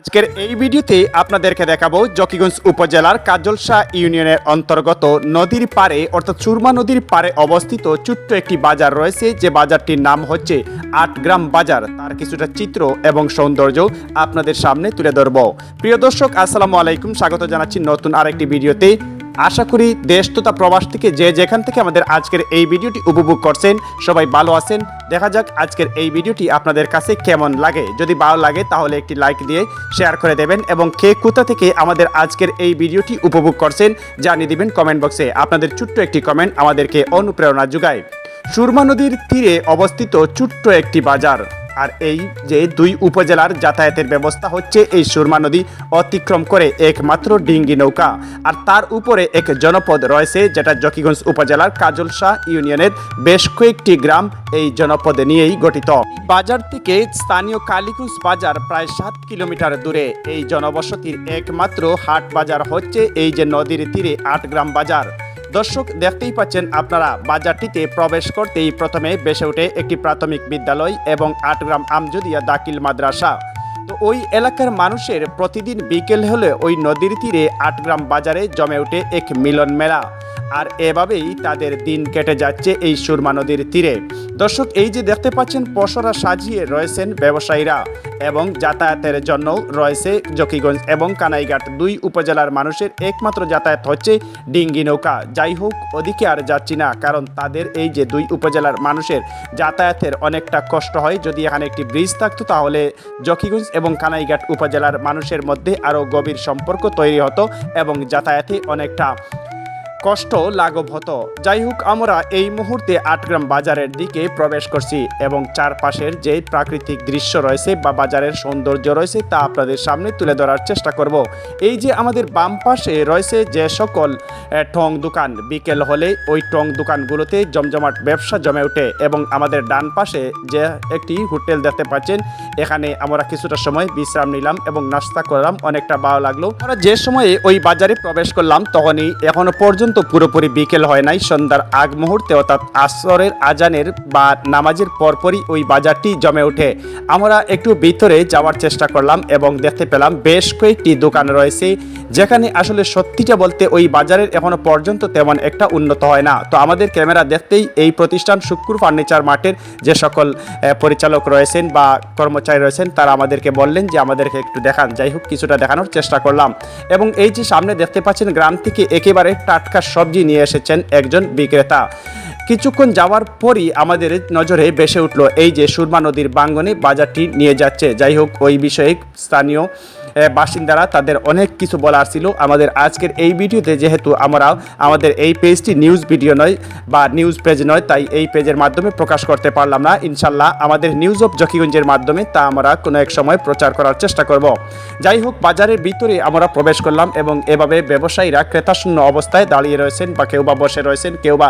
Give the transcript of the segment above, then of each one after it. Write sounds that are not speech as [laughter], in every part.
আজকের এই ভিডিওতে আপনাদেরকে দেখাবো জকিগঞ্জ উপজেলার কাজলশাহ ইউনিয়নের অন্তর্গত নদীর পারে অর্থাৎ চুরমা নদীর পারে অবস্থিত ছোট্ট একটি বাজার রয়েছে। যে বাজারটির নাম হচ্ছে আটগ্রাম বাজার। তার কিছুটা চিত্র এবং সৌন্দর্য আপনাদের সামনে তুলে ধরব। প্রিয় দর্শক, আসসালামু আলাইকুম। স্বাগত জানাচ্ছি নতুন আরেকটি ভিডিওতে। আশা করি দেশ তথা প্রবাস থেকে যে যেখান থেকে আমাদের আজকের এই ভিডিওটি উপভোগ করছেন, সবাই ভালো আছেন। দেখা যাক আজকের এই ভিডিওটি আপনাদের কাছে কেমন লাগে। যদি ভালো লাগে, তাহলে একটি লাইক দিয়ে শেয়ার করে দেবেন এবং কে কোথা থেকে আমাদের আজকের এই ভিডিওটি উপভোগ করছেন জানিয়ে দিবেন কমেন্ট বক্সে। আপনাদের ছোট্ট একটি কমেন্ট আমাদেরকে অনুপ্রেরণা যোগায়। সুরমা নদীর তীরে অবস্থিত ছোট্ট একটি বাজার। আর এই যে দুই উপজেলার যাতায়াতের ব্যবস্থা হচ্ছে, এই সুরমা নদী অতিক্রম করে একমাত্র ডিঙ্গি নৌকা। আর তার উপরে এক জনপদ রয়েছে, যেটা জকিগঞ্জ উপজেলার কাজলশাহ ইউনিয়নের বেশ কয়েকটি গ্রাম এই জনপদে নিয়েই গঠিত। বাজার থেকে স্থানীয় কালীগঞ্জ বাজার প্রায় সাত কিলোমিটার দূরে। এই জনবসতির একমাত্র হাট বাজার হচ্ছে এই যে নদীর তীরে আট গ্রাম বাজার। দর্শক দেখতেই পাচ্ছেন, আপনারা বাজারটিতে প্রবেশ করতেই প্রথমে বেসে ওঠে একটি প্রাথমিক বিদ্যালয় এবং আটগ্রাম আমজুদিয়া দাকিল মাদ্রাসা। তো ওই এলাকার মানুষের প্রতিদিন বিকেল হলে ওই নদীর তীরে আটগ্রাম বাজারে জমে ওঠে এক মিলন মেলা। আর এভাবেই তাদের দিন কেটে যাচ্ছে এই সুরমা নদীর তীরে। দর্শক, এই যে দেখতে পাচ্ছেন পশরা সাজিয়ে রয়েছেন ব্যবসায়ীরা এবং যাতায়াতের জন্য রয়েছে জকিগঞ্জ এবং কানাইঘাট দুই উপজেলার মানুষের একমাত্র যাতায়াত হচ্ছে ডিঙ্গি নৌকা। যাই হোক, ওদিকে আর যাচ্ছি না, কারণ তাদের এই যে দুই উপজেলার মানুষের যাতায়াতের অনেকটা কষ্ট হয়। যদি এখানে একটি ব্রিজ থাকতো, তাহলে জকিগঞ্জ এবং কানাইঘাট উপজেলার মানুষের মধ্যে আরও গভীর সম্পর্ক তৈরি হতো এবং যাতায়াতে অনেকটা কষ্ট লাঘব হতো। যাই হোক আমরা এই মুহূর্তে আটগ্রাম বাজারের দিকে প্রবেশ করছি এবং চারপাশের যে প্রাকৃতিক দৃশ্য রয়েছে বা বাজারের সৌন্দর্য রয়েছে তা আপনাদের সামনে তুলে ধরার চেষ্টা করব। এই যে আমাদের বাম পাশে রয়েছে যে সকল টং দোকান, বিকেল হলে ওই টং দোকানগুলোতে জমজমাট ব্যবসা জমে ওঠে এবং আমাদের ডান পাশে যে একটি হোটেল দেখতে পাচ্ছেন, এখানে আমরা কিছুটা সময় বিশ্রাম নিলাম এবং নাস্তা করলাম, অনেকটা ভালো লাগল। আমরা যে সময়ে ওই বাজারে প্রবেশ করলাম, তখনই এখনও পর্যন্ত পুরোপুরি বিকেল হয় নাই। সন্ধ্যার আগ মুহূর্তে অর্থাৎ আসরের আজানের বা নামাজের পরপরই ওই বাজারটি জমে ওঠে। আমরা একটু ভিতরে যাওয়ার চেষ্টা করলাম এবং দেখতে পেলাম বেশ কয়েকটি দোকান রয়েছে, যেখানে আসলে সত্যিটা বলতে ওই বাজারের এখনও পর্যন্ত তেমন একটা উন্নত হয় না। তো আমাদের ক্যামেরা দেখতেই এই প্রতিষ্ঠান শুক্র ফার্নিচার মার্টের যে সকল পরিচালক রয়েছেন বা কর্মচারী রয়েছেন, তারা আমাদেরকে বললেন যে আমাদেরকে একটু দেখান। যাই হোক, কিছুটা দেখানোর চেষ্টা করলাম। এবং এই যে সামনে দেখতে পাচ্ছেন, গ্রাম থেকে একেবারে টাটকা সবজি নিয়ে এসেছেন একজন বিক্রেতা। কিছুক্ষণ যাওয়ার পরই আমাদের নজরে বেসে উঠল, এই যে সুরমা নদীর বাঙ্গনে বাজারটি নিয়ে যাচ্ছে। যাই হোক, ওই বিষয়ে স্থানীয় বাসিন্দারা, তাদের অনেক কিছু বলার ছিল। আমাদের আজকের এই ভিডিওতে যেহেতু আমরা আমাদের এই পেজটি নিউজ ভিডিও নয় বা নিউজ পেজ নয়, তাই এই পেজের মাধ্যমে প্রকাশ করতে পারলাম না। ইনশাল্লাহ আমাদের নিউজ অফ জকিগঞ্জের মাধ্যমে তা আমরা কোনো এক সময় প্রচার করার চেষ্টা করব। যাই হোক, বাজারের ভিতরে আমরা প্রবেশ করলাম এবং এভাবে ব্যবসায়ীরা ক্রেতাশূন্য অবস্থায় দাঁড়িয়ে রয়েছেন বা কেউ বা বসে রয়েছেন, কেউ বা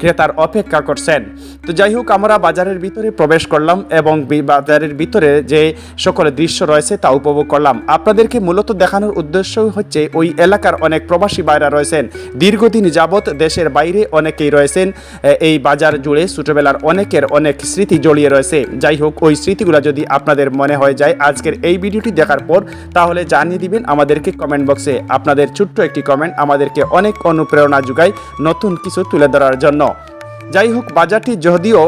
ক্রেতার অপেক্ষা করছেন। তো যাই হোক, আমরা বাজারের ভিতরে প্রবেশ করলাম এবং বাজারের ভিতরে যে সকল দৃশ্য রয়েছে তা উপভোগ করলাম। আপনাদেরকে মূলত দেখানোর উদ্দেশ্য হচ্ছে, ওই এলাকার অনেক প্রবাসী বাইরা রয়েছেন। দীর্ঘদিন যাবৎ দেশের বাইরে অনেকেই রয়েছেন। এই বাজার জুড়ে ছোটবেলার অনেকের অনেক স্মৃতি জড়িয়ে রয়েছে। যাই হোক, ওই স্মৃতিগুলো যদি আপনাদের মনে হয়ে যায় আজকের এই ভিডিওটি দেখার পর, তাহলে জানিয়ে দিবেন আমাদেরকে কমেন্ট বক্সে। আপনাদের ছোট্ট একটি কমেন্ট আমাদেরকে অনেক অনুপ্রেরণা যোগায় নতুন কিছু তুলে ধরার জন্য। যাই হোক বাজারটি যদিও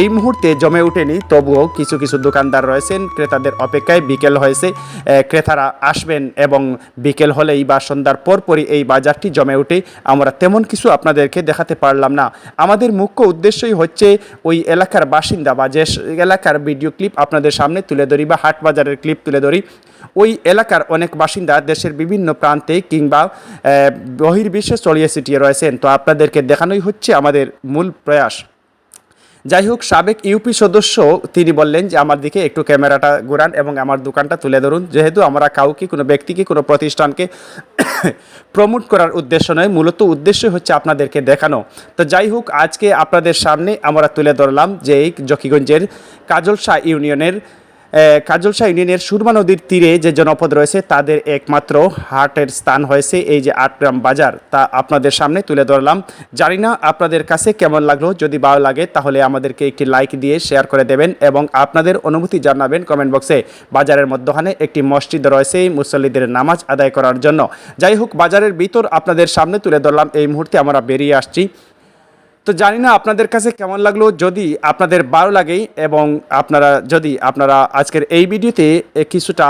এই মুহূর্তে জমে ওঠেনি, তবুও কিছু কিছু দোকানদার রয়েছেন, ক্রেতাদের অপেক্ষায় বিকেল হয়েছে ক্রেতারা আসবেন এবং বিকেল হলেই বা সন্ধ্যার পরপরই এই বাজারটি জমে ওঠে। আমরা তেমন কিছু আপনাদেরকে দেখাতে পারলাম না। আমাদের মুখ্য উদ্দেশ্যই হচ্ছে ওই এলাকার বাসিন্দা বা যে এলাকার ভিডিও ক্লিপ আপনাদের সামনে তুলে ধরি বা হাট বাজারের ক্লিপ তুলে ধরি। ওই এলাকার অনেক বাসিন্দা দেশের বিভিন্ন প্রান্তে কিংবা বহির্বিশ্বে ছড়িয়ে ছিটিয়ে রয়েছেন। তো আপনাদেরকে দেখানোই হচ্ছে আমাদের মূল প্রয়াস। যাই হোক, সাবেক ইউপি সদস্য তিনি বললেন যে, আমার দিকে একটু ক্যামেরাটা ঘোরান এবং আমার দোকানটা তুলে ধরুন। যেহেতু আমরা কাউকে, কোনো ব্যক্তিকে, কোনো প্রতিষ্ঠানকে [coughs] প্রমোট করার উদ্দেশ্য নয়, মূলত উদ্দেশ্য হচ্ছে আপনাদেরকে দেখানো। তো যাই হোক, আজকে আপনাদের সামনে আমরা তুলে ধরলাম যে এই জকিগঞ্জের কাজলশাহ ইউনিয়নের কাজলশাহ ইউনিয়নের সুরমা নদীর তীরে যে জনপদ রয়েছে, তাদের একমাত্র হাটের স্থান হয়েছে এই যে আটগ্রাম বাজার। তা আপনাদের সামনে তুলে ধরলাম। জানি না আপনাদের কাছে কেমন লাগল, যদি ভালো লাগে তাহলে আমাদেরকে একটি লাইক দিয়ে শেয়ার করে দেবেন এবং আপনাদের অনুভূতি জানাবেন কমেন্ট বক্সে। বাজারের মধ্যখানে একটি মসজিদ রয়েছে এই মুসল্লিদের নামাজ আদায় করার জন্য। যাই হোক, বাজারের ভিতর আপনাদের সামনে তুলে ধরলাম। এই মুহূর্তে আমরা বেরিয়ে আসছি। তো জানি না আপনাদের কাছে কেমন লাগল, যদি আপনাদের ভালো লাগে এবং আপনারা, যদি আপনারা আজকের এই ভিডিওতে কিছুটা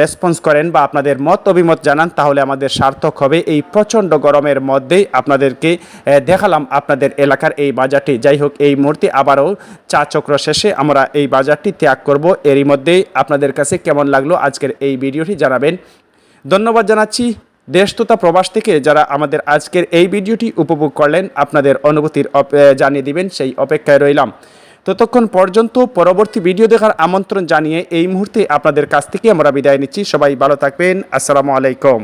রেসপন্স করেন বা আপনাদের মত, অভিমত জানান, তাহলে আমাদের সার্থক হবে। এই প্রচণ্ড গরমের মধ্যেই আপনাদেরকে দেখালাম আপনাদের এলাকার এই বাজারটি। যাই হোক, এই মুহূর্তে আবারও চা চক্র শেষে আমরা এই বাজারটি ত্যাগ করব। এরই মধ্যেই আপনাদের কাছে কেমন লাগল আজকের এই ভিডিওটি জানাবেন। ধন্যবাদ জানাচ্ছি। দেশ তথা প্রবাস থেকে যারা আমাদের আজকের এই ভিডিওটি উপভোগ করলেন, আপনাদের অনুভূতির জানিয়ে দিবেন, সেই অপেক্ষায় রইলাম। ততক্ষণ পর্যন্ত পরবর্তী ভিডিও দেখার আমন্ত্রণ জানিয়ে এই মুহূর্তে আপনাদের কাছ থেকে আমরা বিদায় নিচ্ছি। সবাই ভালো থাকবেন। আসসালামু আলাইকুম।